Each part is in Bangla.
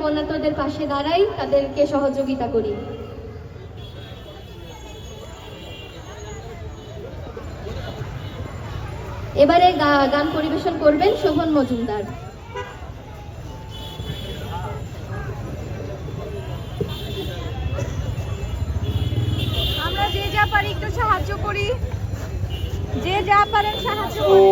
বন্যার্তদের পাশে দাঁড়াই তাদেরকে সহযোগিতা করি। এবারে গান পরিবেশন করবেন শোভন মজুমদার। আমরা যে যা পারি একটু সাহায্য করি। যে যা পারেন সাহায্য করি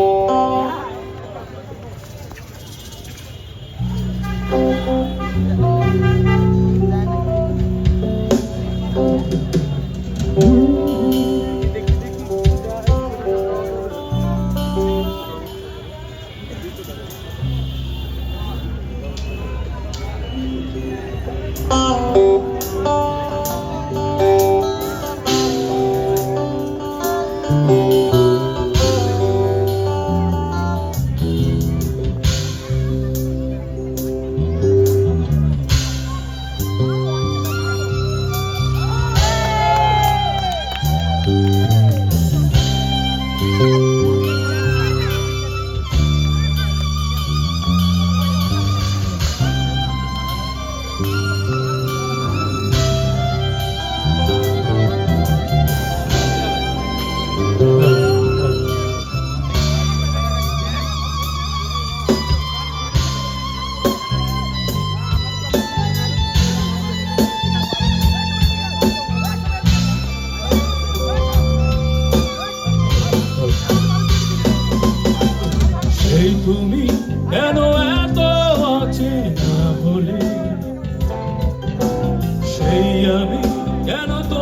সেই আমি কেন তোমাকে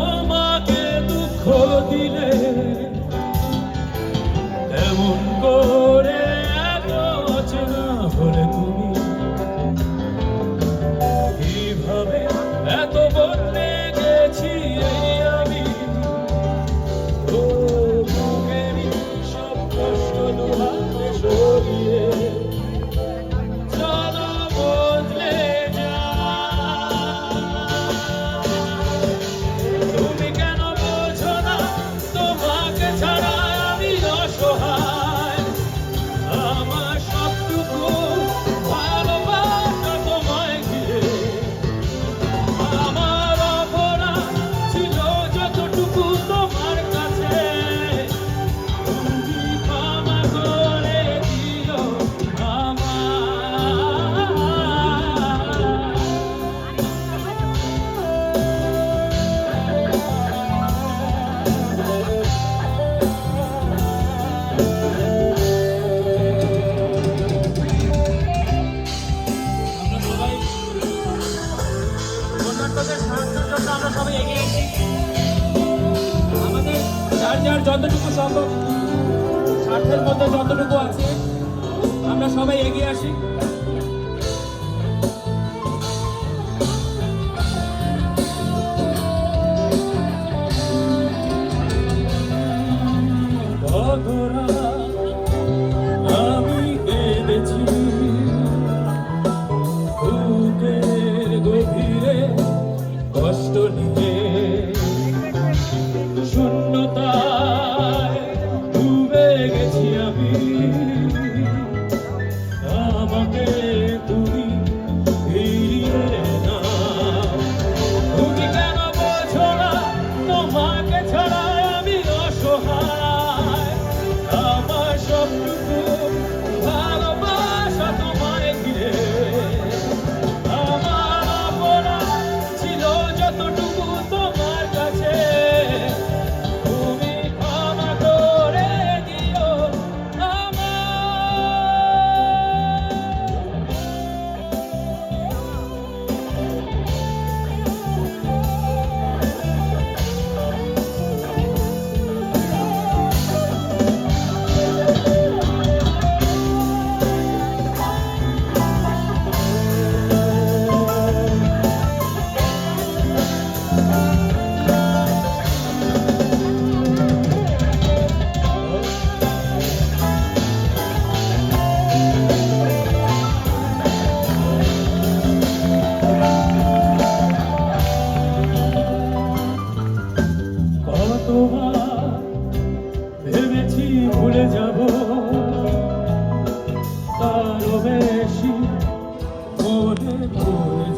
যার যতটুকু সম্ভব স্বার্থের মধ্যে যতটুকু আছে আমরা সবাই এগিয়ে আসি। গেছি আমি। Lord, Lord.